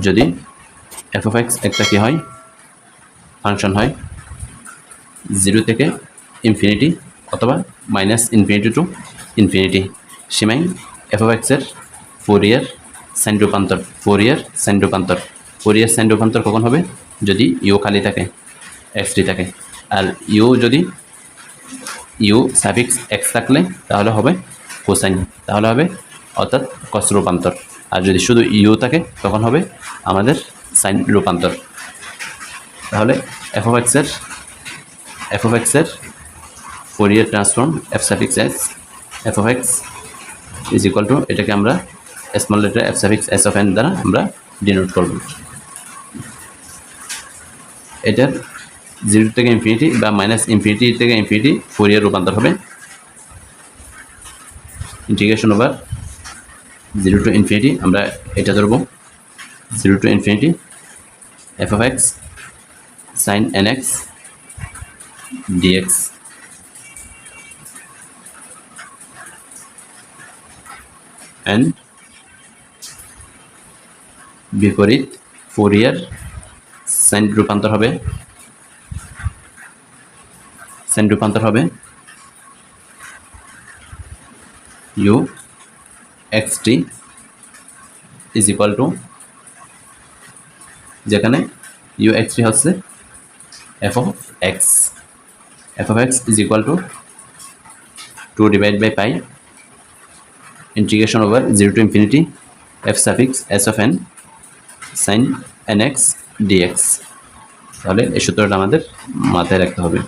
যদি F of x একটা কি হয়? ফাংশন হয় জিরো থেকে ইনফিনিটি অথবা মাইনাস ইনফিনিটি টু ইনফিনিটি সীমাই এফ অফ এক্সের ফোর ইয়ার সাইন রূপান্তর। ফোর ইয়ার সাইন রূপান্তর। ফোর ইয়ার সাইন রূপান্তর কখন হবে? যদি ইউ খালি থাকে এক্স টি থাকে। আর ইউ যদি ইউ সাফিক্স এক্স থাকলে, তাহলে হবে কোসাইন তাহলে হবে অর্থাৎ কস রূপান্তর। আর যদি শুধু ইউ থাকে, তখন হবে আমাদের সাইন রূপান্তর। তাহলে এফ অফ এক্সের এফ অফ এক্সের Fourier transform F suffix X F of X is equal to এটাকে আমরা small letter F suffix S of N দ্বারা আমরা ডিনোট করব। এটার জিরো থেকে ইনফিনিটি বা মাইনাস ইনফিনিটি থেকে ইনফিনিটি ফোরিয়ার রূপান্তর হবে। Integration over zero to infinity, আমরা এটা ধরবো। Zero to infinity F of X sine N X d x and বিপরীত ফোরিয়ার সাইন রূপান্তর হবে। সাইন রূপান্তর হবে। U T is equal to যেখানে ইউ এক্স টি হচ্ছে F of X F of X is equal to two divide by pi integration over zero to infinity F suffix S of N sine N X d x তাহলে এই সূত্রটা আমাদের মাথায় রাখতে হবে।